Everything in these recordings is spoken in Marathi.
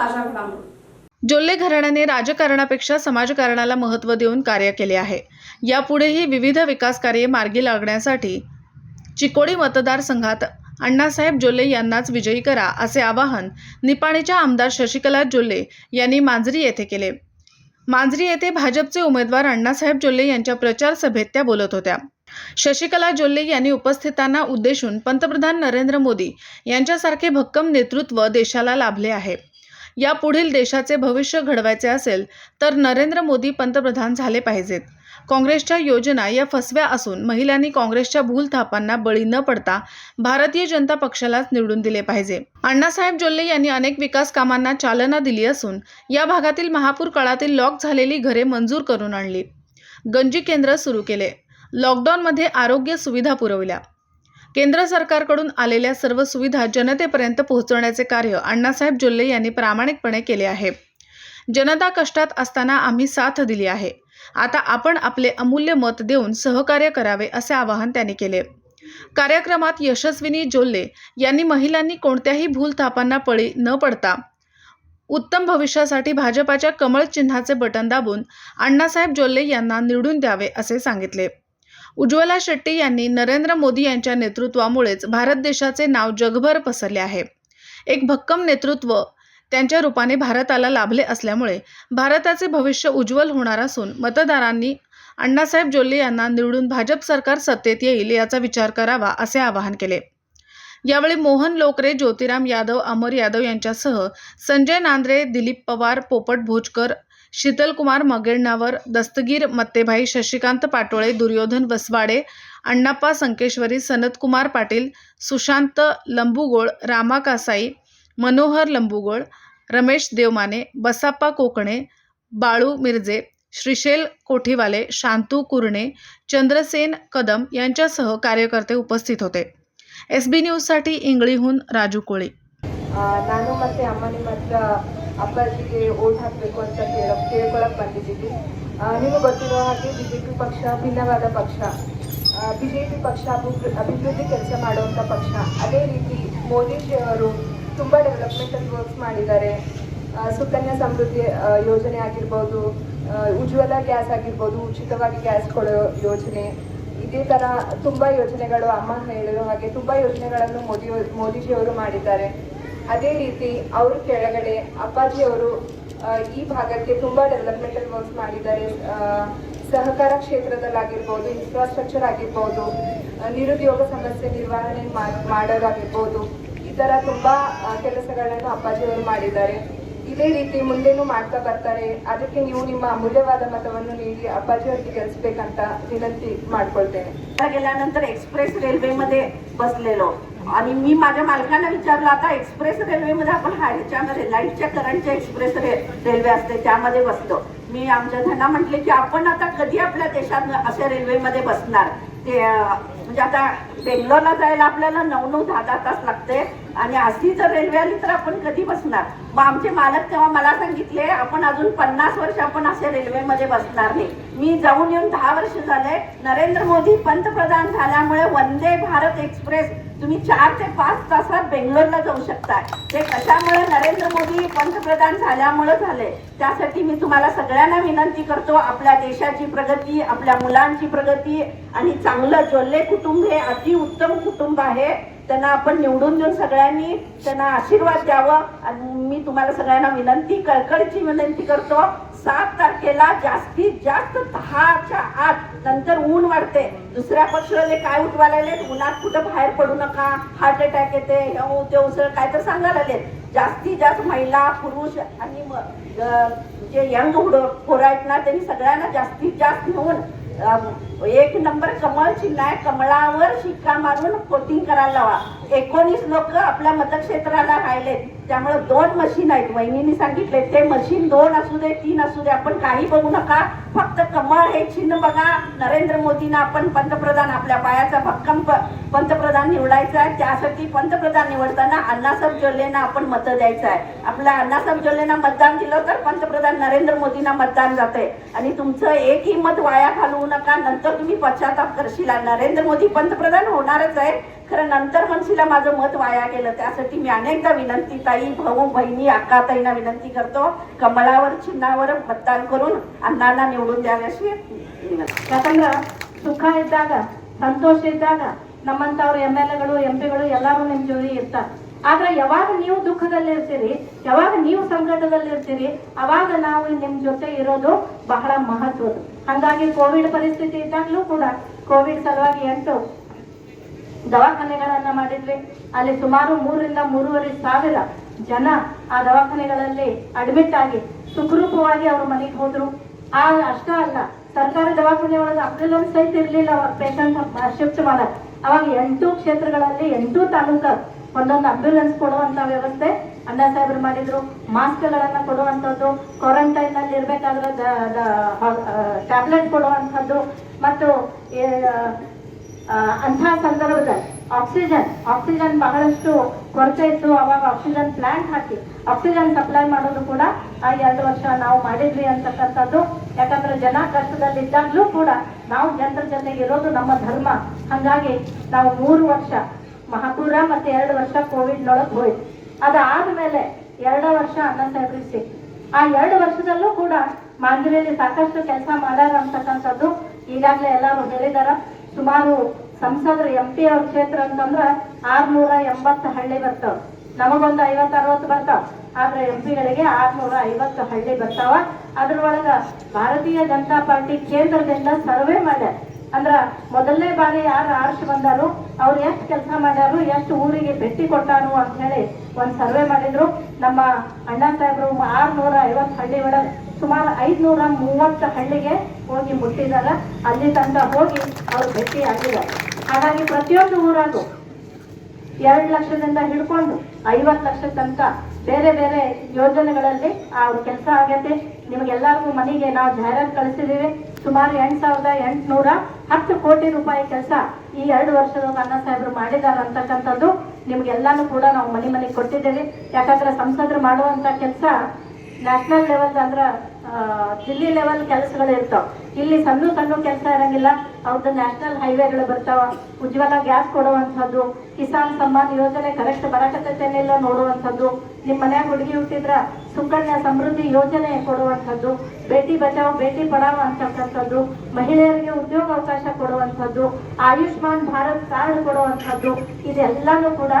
ताज्या घडामोडी. जोल्ले घराण्याने राजकारणापेक्षा समाजकारणाला महत्त्व देऊन कार्य केले आहे. यापुढेही विविध विकास कार्ये मार्गी लागण्यासाठी चिकोडी मतदारसंघात अण्णासाहेब जोल्ले यांनाच विजयी करा असे आवाहन निपाणीच्या आमदार शशिकला जोल्ले यांनी मांजरी येथे केले. मांजरी येथे भाजपचे उमेदवार अण्णासाहेब जोल्ले यांच्या प्रचार सभेत त्या बोलत होत्या. शशिकला जोल्ले यांनी उपस्थितांना उद्देशून पंतप्रधान नरेंद्र मोदी यांच्यासारखे भक्कम नेतृत्व देशाला लाभले आहे. यापुढील देशाचे भविष्य घडवायचे असेल तर नरेंद्र मोदी पंतप्रधान झाले पाहिजेत. काँग्रेसच्या योजना या फसव्या असून महिलांनी काँग्रेसच्या भूलथापांना बळी न पडता भारतीय जनता पक्षालाच निवडून दिले पाहिजे. अण्णासाहेब जोल्ले यांनी अनेक विकास कामांना चालना दिली असून या भागातील महापूर काळातील लॉक झालेली घरे मंजूर करून आणली. गंजी केंद्र सुरू केले. लॉकडाऊनमध्ये आरोग्य सुविधा पुरवल्या. केंद्र सरकारकडून आलेल्या सर्व सुविधा जनतेपर्यंत पोहोचवण्याचे कार्य अण्णासाहेब जोल्ले यांनी प्रामाणिकपणे केले आहे. जनता कष्टात असताना आम्ही साथ दिली आहे. आता आपण आपले अमूल्य मत देऊन सहकार्य करावे असे आवाहन त्यांनी केले. कार्यक्रमात यशस्विनी जोल्ले यांनी महिलांनी कोणत्याही भूलथापांना पळी न पडता उत्तम भविष्यासाठी भाजपाच्या कमळ चिन्हाचे बटन दाबून अण्णासाहेब जोल्ले यांना निवडून द्यावे असे सांगितले. उज्ज्वला शेट्टी यांनी नरेंद्र मोदी यांच्या नेतृत्वामुळेच भारत देशाचे नाव जगभर पसरले आहे. एक भक्कम नेतृत्व त्यांच्या रूपाने भारताला लाभले असल्यामुळे भारताचे भविष्य उज्ज्वल होणार असून मतदारांनी अण्णासाहेब जोल्ले यांना निवडून भाजप सरकार सत्तेत येईल याचा विचार करावा असे आवाहन केले. यावेळी मोहन लोकरे ज्योतिराम यादव अमर यादव यांच्यासह संजय नांद्रे दिलीप पवार पोपट भोजकर शीतलकुमार मगेण्णावर दस्तगीर मत्तेभाई शशिकांत पाटोळे दुर्योधन वसवाडे अण्णाप्पा संकेश्वरी सनतकुमार पाटील सुशांत लंबुगोळ रामा कासाई मनोहर लंबुगोळ रमेश देवमाने बसाप्पा कोकणे बाळू मिरजे श्रीशेल कोठीवाले शांतू कुरणे चंद्रसेन कदम यांच्यासह कार्यकर्ते उपस्थित होते. एस बी न्यूजसाठी इंगळीहून राजू कोळी. नानू मते आम्हाला म्हटलं ಅಪ್ಪಾಜಿಗೆ ಓಟ್ ಹಾಕಬೇಕು ಅಂತ ಕೇಳೋ, ಕೇಳ್ಕೊಳಕ್ ಬಂದಿದ್ದೀವಿ. ನಿಮಗೆ ಗೊತ್ತಿರೋ ಹಾಗೆ ಬಿ ಜೆ ಪಿ ಪಕ್ಷ ಭಿನ್ನವಾದ ಪಕ್ಷ. ಬಿ ಜೆ ಪಿ ಪಕ್ಷ ಅಭಿವೃ- ಅಭಿವೃದ್ಧಿ ಕೆಲಸ ಮಾಡುವಂಥ ಪಕ್ಷ. ಅದೇ ರೀತಿ ಮೋದಿಜಿ ಅವರು ತುಂಬ ಡೆವಲಪ್ಮೆಂಟಲ್ ವರ್ಕ್ಸ್ ಮಾಡಿದ್ದಾರೆ. ಸುಕನ್ಯಾ ಸಮೃದ್ಧಿ ಯೋಜನೆ ಆಗಿರ್ಬೋದು ಉಜ್ವಲ ಗ್ಯಾಸ್ ಆಗಿರ್ಬೋದು, ಉಚಿತವಾಗಿ ಗ್ಯಾಸ್ ಕೊಡೋ ಯೋಜನೆ. ಇದೇ ತರ ತುಂಬಾ ಯೋಜನೆಗಳು ಅಮ್ಮ ಹೇಳಿರೋ ಹಾಗೆ ತುಂಬಾ ಯೋಜನೆಗಳನ್ನು ಮೋದಿ ಮೋದಿಜಿಯವರು ಮಾಡಿದ್ದಾರೆ. ಅದೇ ರೀತಿ ಅವ್ರ ಕೆಳಗಡೆ ಅಪ್ಪಾಜಿ ಅವರು ಈ ಭಾಗಕ್ಕೆ ತುಂಬಾ ಡೆವಲಪ್ಮೆಂಟಲ್ ವರ್ಕ್ಸ್ ಮಾಡಿದ್ದಾರೆ. ಸಹಕಾರ ಕ್ಷೇತ್ರದಲ್ಲಾಗಿರ್ಬೋದು ಇನ್ಫ್ರಾಸ್ಟ್ರಕ್ಚರ್ ಆಗಿರ್ಬೋದು ನಿರುದ್ಯೋಗ ಸಮಸ್ಯೆ ನಿರ್ವಹಣೆ ಮಾಡೋದಾಗಿರ್ಬೋದು, ಈ ತರ ತುಂಬಾ ಕೆಲಸಗಳನ್ನು ಅಪ್ಪಾಜಿಯವರು ಮಾಡಿದ್ದಾರೆ. ಇದೇ ರೀತಿ ಮುಂದೆನೂ ಮಾಡ್ತಾ ಬರ್ತಾರೆ ಅದಕ್ಕೆ ನೀವು ನಿಮ್ಮ ಅಮೂಲ್ಯವಾದ ಮತವನ್ನು ನೀಡಿ ಅಪ್ಪಾಜಿಯವರಿಗೆ ಗೆಲ್ಲಿಸ್ಬೇಕಂತ ವಿನಂತಿ ಮಾಡ್ಕೊಳ್ತೇನೆ आता गेल्यानंतर एक्सप्रेस रेल्वेमध्ये बसलेलो आणि मी माझ्या मालकांना विचारलं आता एक्सप्रेस रेल्वेमध्ये आपण हा ह्याच्यामध्ये लाईटच्या करंटच्या एक्सप्रेस रे रेल्वे असते त्यामध्ये बसलो मी आमच्या धना म्हटले की आपण आता कधी आपल्या देशात अशा रेल्वेमध्ये बसणार ते अं, म्हणजे आता बेंगलोरला जायला आपल्याला नऊ नऊ दहा दहा तास लागते. आणि अशी जर रेल्वे आली तर आपण कधी बसणार? मग आमचे मालक तेव्हा मला सांगितले आपण अजून पन्नास वर्ष आपण असे रेल्वेमध्ये बसणार नाही. मी जाऊन येऊन दहा वर्ष झाले नरेंद्र मोदी पंतप्रधान झाल्यामुळे वंदे भारत एक्सप्रेस तुम्ही चार ते पाच तासात बेंगलोरला जाऊ शकता ते कशामुळे नरेंद्र मोदी पंतप्रधान झाल्यामुळे झाले? त्यासाठी मी तुम्हाला सगळ्यांना विनंती करतो आपल्या देशाची प्रगती आपल्या मुलांची प्रगती आणि चांगलं जोल्ले कुटुंब हे अतिउत्तम कुटुंब आहे. त्यांना आपण निवडून देऊन सगळ्यांनी त्यांना आशीर्वाद द्यावं. आणि मी तुम्हाला सगळ्यांना विनंती कळकळीची विनंती करतो सात तारखेला जास्तीत जास्त दहाच्या आत नंतर ऊन वाढते. दुसऱ्या पक्षाले काय उठवायला लागलेत उन्हात कुठं बाहेर पडू नका हार्ट अटॅक येते हे ते उसळ काय तर सांगायला लागलेत जास्तीत जास्त महिला पुरुष आणि जे यंग हुडं पोरं आहेत ना त्यांनी सगळ्यांना जास्तीत जास्त घेऊन एक नंबर कमळ नाही कमळावर शिक्का मारून कोटिंग करायला लावा. एकोणीस लोक आपल्या मतक्षेत्राला राहिलेत. त्यामुळे दोन मशीन आहेत. वहिनीने सांगितले ते मशीन दोन असू दे तीन असू दे आपण काही बघू नका. फक्त कमळ हे चिन्ह बघा. नरेंद्र मोदींना आपण पंतप्रधान आपल्या पायाचा भक्कम पंतप्रधान निवडायचा आहे. त्यासाठी पंतप्रधान निवडताना अण्णासाहेब जोल्लेंना आपण मतं द्यायचं आहे. आपल्या अण्णासाहेब जोल्लेंना मतदान दिलं तर पंतप्रधान नरेंद्र मोदींना मतदान जाते आणि तुमचं एकही मत वाया घालवू नका. नंतर तुम्ही पश्चाताप करशील. नरेंद्र मोदी पंतप्रधान होणारच आहे खरं नंतर म्हणशील माझं मत वाया गेलं त्यासाठी मी अनेकदा विनंती ताई भाऊ बहिणी अक्का ताईंना विनंती करतो कमळावर चिन्हावर मतदान करून अण्णांना निवडून द्याव्याशी विनंती ಯಾಕಂದ್ರ ಸುಖ ಇದ್ದಾಗ ಸಂತೋಷ ಇದ್ದಾಗ ನಮ್ಮಂತವ್ರು ಎಮ್ ಎಲ್ ಎಗಳು ಎಂ ಪಿಗಳು ಎಲ್ಲರೂ ನಿಮ್ ಜೋಡಿ ಇರ್ತಾರೆ ಆದ್ರೆ ಯಾವಾಗ ನೀವು ದುಃಖದಲ್ಲಿ ಇರ್ತೀರಿ ಯಾವಾಗ ನೀವು ಸಂಕಟದಲ್ಲಿ ಇರ್ತೀರಿ ಅವಾಗ ನಾವು ನಿಮ್ ಜೊತೆ ಇರೋದು ಬಹಳ ಮಹತ್ವದ ಹಂಗಾಗಿ ಕೋವಿಡ್ ಪರಿಸ್ಥಿತಿ ಇದ್ದಾಗ್ಲೂ ಕೂಡ ಕೋವಿಡ್ ಸಲುವಾಗಿ ಎಂಟು ದವಾಖಾನೆಗಳನ್ನ ಮಾಡಿದ್ವಿ. ಅಲ್ಲಿ ಸುಮಾರು ಮೂರರಿಂದ ಮೂರುವರೆ ಸಾವಿರ ಜನ ಆ ದವಾಖಾನೆಗಳಲ್ಲಿ ಅಡ್ಮಿಟ್ ಆಗಿ ಸುಖರೂಪವಾಗಿ ಅವ್ರ ಮನೆಗೆ ಹೋದ್ರು. ಆ ಅಷ್ಟ ಅಲ್ಲ, ಸರ್ಕಾರಿ ದವಾಖಾನೆ ಒಳಗೆ ಅಂಬ್ಯುಲೆನ್ಸ್ ಸಹಿತ ಇರಲಿಲ್ಲ, ಅವಾಗ ಪೇಷಂಟ್ ಶಿಫ್ಟ್ ಮಾಡಕ್ ಅವಾಗ ಎಂಟು ಕ್ಷೇತ್ರಗಳಲ್ಲಿ, ಎಂಟು ತಾಲೂಕ ಒಂದೊಂದು ಅಂಬ್ಯುಲೆನ್ಸ್ ಕೊಡುವಂತ ವ್ಯವಸ್ಥೆ ಅಣ್ಣ ಸಾಹೇಬರು ಮಾಡಿದ್ರು. ಮಾಸ್ಕ್ಗಳನ್ನ ಕೊಡುವಂಥದ್ದು ಕ್ವಾರಂಟೈನ್ನಲ್ಲಿ ಇರ್ಬೇಕಾದ್ರೆ ಟ್ಯಾಬ್ಲೆಟ್ ಕೊಡುವಂಥದ್ದು. ಮತ್ತು ಅಂಥ ಸಂದರ್ಭದಲ್ಲಿ ಆಕ್ಸಿಜನ್ ಆಕ್ಸಿಜನ್ ಬಹಳಷ್ಟು ಕೊರತೆ ಇತ್ತು. ಅವಾಗ ಆಕ್ಸಿಜನ್ ಪ್ಲಾಂಟ್ ಹಾಕಿ ಆಕ್ಸಿಜನ್ ಸಪ್ಲೈ ಮಾಡೋದು ಕೂಡ ಆ ಎರಡು ವರ್ಷ ನಾವು ಮಾಡಿದ್ವಿ ಅಂತಕ್ಕಂಥದ್ದು. ಯಾಕಂದ್ರೆ ಜನ ಕಷ್ಟದಲ್ಲಿದ್ದಾಗಲೂ ಕೂಡ ನಾವು ಜನರ ಜೊತೆಗೆ ಇರೋದು ನಮ್ಮ ಧರ್ಮ. ಹಂಗಾಗಿ ನಾವು ಮೂರು ವರ್ಷ ಮಹಾಪೂರ ಮತ್ತೆ ಎರಡು ವರ್ಷ ಕೋವಿಡ್ನೊಳಗೆ ಹೋಯ್ತು. ಅದಾದ್ಮೇಲೆ ಎರಡು ವರ್ಷ ಅನ್ನ ಸಾಹೇಬ್ರಿಗೆ ಆ ಎರಡು ವರ್ಷದಲ್ಲೂ ಕೂಡ ಮಾಂದ್ರಿಯಲ್ಲಿ ಸಾಕಷ್ಟು ಕೆಲಸ ಮಾಡ್ಯಾರ ಅಂತಕ್ಕಂಥದ್ದು ಈಗಾಗಲೇ ಎಲ್ಲರೂ ಹೇಳಿದಾರ. ಸುಮಾರು ಸಂಸದರು ಎಂ ಪಿ ಅವ್ರ ಕ್ಷೇತ್ರ ಅಂತಂದ್ರ ಆರ್ನೂರ ಎಂಬತ್ತು ಹಳ್ಳಿ ಬರ್ತಾವ. ನಮಗೊಂದು ಐವತ್ತು ಅರವತ್ತು ಬರ್ತಾವ. ಆದ್ರೆ ಎಂ ಪಿಗಳಿಗೆ ಆರ್ನೂರ ಐವತ್ತು ಹಳ್ಳಿ ಬರ್ತಾವ. ಅದ್ರೊಳಗ ಭಾರತೀಯ ಜನತಾ ಪಾರ್ಟಿ ಕೇಂದ್ರದಿಂದ ಸರ್ವೆ ಮಾಡ್ಯಾರ ಅಂದ್ರ ಮೊದಲನೇ ಬಾರಿ ಯಾರು ಆರ್ಶ್ ಬಂದಾರು, ಅವ್ರು ಎಷ್ಟು ಕೆಲಸ ಮಾಡ್ಯಾರು, ಎಷ್ಟು ಊರಿಗೆ ಭೇಟಿ ಕೊಟ್ಟಾರು ಅಂತ ಹೇಳಿ ಒಂದ್ ಸರ್ವೆ ಮಾಡಿದ್ರು. ನಮ್ಮ ಅಣ್ಣ ಸಾಹೇಬ್ರು ಆರ್ನೂರ ಐವತ್ತು ಹಳ್ಳಿ ಒಳಗೆ ಸುಮಾರು ಐದ್ನೂರ ಮೂವತ್ತು ಹಳ್ಳಿಗೆ ಹೋಗಿ ಮುಟ್ಟಿದಾರ. ಅಲ್ಲಿ ತನಕ ಹೋಗಿ ಅವ್ರು ಭೇಟಿ ಆಗಿದ್ದಾರೆ ಹಾಗಾಗಿ ಪ್ರತಿಯೊಂದು ಊರಾಗೂ ಎರಡು ಲಕ್ಷದಿಂದ ಹಿಡ್ಕೊಂಡು ಐವತ್ತು ಲಕ್ಷ ತನಕ ಬೇರೆ ಬೇರೆ ಯೋಜನೆಗಳಲ್ಲಿ ಅವ್ರ ಕೆಲಸ ಆಗೈತೆ ನಿಮಗೆಲ್ಲರಿಗೂ ಮನೆಗೆ ನಾವು ಜಾಹೀರಾತು ಕಳಿಸಿದ್ದೀವಿ ಸುಮಾರು ಎಂಟು ಸಾವಿರದ ಎಂಟುನೂರ ಹತ್ತು ಕೋಟಿ ರೂಪಾಯಿ ಕೆಲಸ ಈ ಎರಡು ವರ್ಷದ ಅಣ್ಣ ಸಾಹೇಬರು ಮಾಡಿದ್ದಾರೆ ಅಂತಕ್ಕಂಥದ್ದು ನಿಮ್ಗೆಲ್ಲಾನು ಕೂಡ ನಾವು ಮನೆ ಮನೆಗೆ ಕೊಟ್ಟಿದ್ದೇವೆ. ಯಾಕಂದ್ರೆ ಸಂಸದರು ಮಾಡುವಂತ ಕೆಲಸ ನ್ಯಾಷನಲ್ ಲೆವೆಲ್ ಅಂದ್ರೆ ದಿಲ್ಲಿ ಲೆವೆಲ್ ಕೆಲಸಗಳು ಇರ್ತಾವ. ಇಲ್ಲಿ ಸಣ್ಣ ಸಣ್ಣ ಕೆಲಸ ಇರಂಗಿಲ್ಲ ಅವ್ರದ್ದು ನ್ಯಾಷನಲ್ ಹೈವೇಗಳು ಬರ್ತಾವ. ಉಜ್ವಲ ಗ್ಯಾಸ್ ಕೊಡುವಂಥದ್ದು, ಕಿಸಾನ್ ಸಮ್ಮಾನ್ ಯೋಜನೆ ಕರೆಕ್ಟ್ ಬರಕತ್ತೇನಿಲ್ಲ ನೋಡುವಂಥದ್ದು. ನಿಮ್ಮ ಮನ್ಯಾಗ ಹುಡುಗಿ ಹುಟ್ಟಿದ್ರ ಸುಕನ್ಯಾ ಸಮೃದ್ಧಿ ಯೋಜನೆ ಕೊಡುವಂಥದ್ದು. ಬೇಟಿ ಬಚಾವ್, ಬೇಟಿ ಪಡಾವ್ ಅಂತಕ್ಕಂಥದ್ದು. ಮಹಿಳೆಯರಿಗೆ ಉದ್ಯೋಗ ಅವಕಾಶ ಕೊಡುವಂಥದ್ದು. ಆಯುಷ್ಮಾನ್ ಭಾರತ್ ಕಾರ್ಡ್ ಕೊಡುವಂಥದ್ದು. ಇದೆಲ್ಲಾನು ಕೂಡ,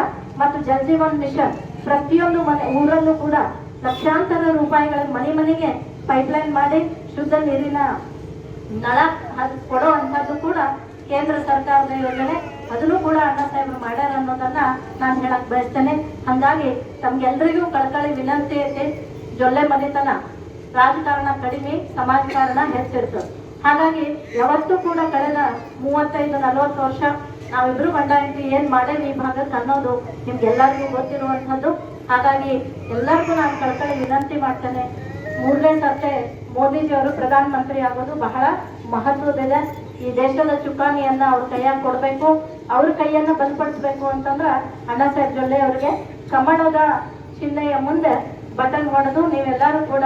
ಮತ್ತು ಜಲ್ ಜೀವನ್ ಮಿಷನ್ ಪ್ರತಿಯೊಂದು ಮನೆ, ಊರಲ್ಲೂ ಕೂಡ ಲಕ್ಷಾಂತರ ರೂಪಾಯಿಗಳ ಮನೆ ಮನೆಗೆ ಪೈಪ್ಲೈನ್ ಮಾಡಿ ಶುದ್ಧ ನೀರಿನ ನಳ ಕೊಡೋ ಅಂಥದ್ದು ಕೂಡ ಕೇಂದ್ರ ಸರ್ಕಾರದ ಯೋಜನೆ. ಅದನ್ನು ಕೂಡ ಅಣ್ಣ ಸಾಹೇಬರು ಮಾಡ್ಯಾರ ಅನ್ನೋದನ್ನ ನಾನು ಹೇಳಕ್ ಬಯಸ್ತೇನೆ. ಹಂಗಾಗಿ ತಮ್ಗೆಲ್ರಿಗೂ ಕಳಕಳಿ ವಿನಂತಿ ಐತಿ. ಜೊಲ್ಲೆ ಮನೆತನ ರಾಜಕಾರಣ ಕಡಿಮೆ ಸಮಾಜಕಾರಣ ಹೆಚ್ಚಿರ್ತದೆ. ಹಾಗಾಗಿ ಯಾವತ್ತೂ ಕೂಡ ಕಳೆದ ಮೂವತ್ತೈದು, ನಲವತ್ತು ವರ್ಷ ನಾವಿಬ್ರು ಗಂಡ ಹೆಂಡತಿ ಏನ್ ಮಾಡೇವಿ ಈ ಭಾಗಕ್ಕೆ ಅನ್ನೋದು ನಿಮ್ಗೆಲ್ಲರಿಗೂ ಗೊತ್ತಿರುವಂಥದ್ದು. ಹಾಗಾಗಿ ಎಲ್ಲರಿಗೂ ನಾನು ಕಳ್ಕಳಿ ವಿನಂತಿ ಮಾಡ್ತೇನೆ. ಮೂರನೇ ಸರ್ತೆ ಮೋದಿಜಿಯವರು ಪ್ರಧಾನಮಂತ್ರಿ ಆಗೋದು ಬಹಳ ಮಹತ್ವದಿದೆ ಈ ದೇಶದ ಚುಕ್ಕಾಣಿಯನ್ನು ಅವ್ರ ಕೈಯಾಗಿ ಕೊಡಬೇಕು, ಅವ್ರ ಕೈಯನ್ನು ಬಲಪಡಿಸ್ಬೇಕು ಅಂತಂದ್ರೆ ಅಣ್ಣ ಸಾಹೇಬ್ ಜೊಲ್ಲೆ ಅವರಿಗೆ ಕಮಲದ ಚಿಹ್ನೆಯ ಮುಂದೆ ಬಟನ್ ಹೊಡೆದು ನೀವೆಲ್ಲರೂ ಕೂಡ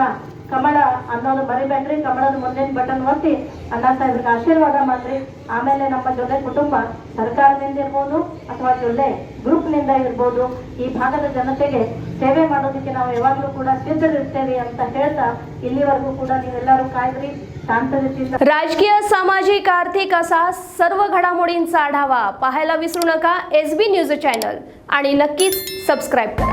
ಕಮಲ ಅನ್ನೋದು ಬರಿಬೇಡ್ರಿ ಕಮಲದ ಮುಂದಿನ ಬಟನ್ ಒತ್ತಿ ಅಣ್ಣ ಸಾಹೇಬ್ರಿಗೆ ಆಶೀರ್ವಾದ ಮಾಡ್ರಿ ಆಮೇಲೆ ನಮ್ಮ ಜೊತೆ ಕುಟುಂಬ ಸರ್ಕಾರದಿಂದ ಇರ್ಬೋದು ಅಥವಾ ಜೊಲ್ಲೆ ಗ್ರೂಪ್ನಿಂದ ಇರ್ಬೋದು ಈ ಭಾಗದ ಜನತೆಗೆ ಸೇವೆ ಮಾಡೋದಕ್ಕೆ ನಾವು ಯಾವಾಗಲೂ ಕೂಡ ಸಿದ್ಧರಿರ್ತೇವೆ ಅಂತ ಹೇಳ್ತಾ ಇಲ್ಲಿವರೆಗೂ ಕೂಡ ನೀವೆಲ್ಲರೂ ಕಾಯ್ದ್ರಿ ಶಾಂತತೆಯಿಂದ राजकीय सामाजिक आर्थिक असा सर्व घडामोडींचा आढावा पाहायला विसरू नका एस बी न्यूज चॅनल आणि नक्कीच सबस्क्राईब करा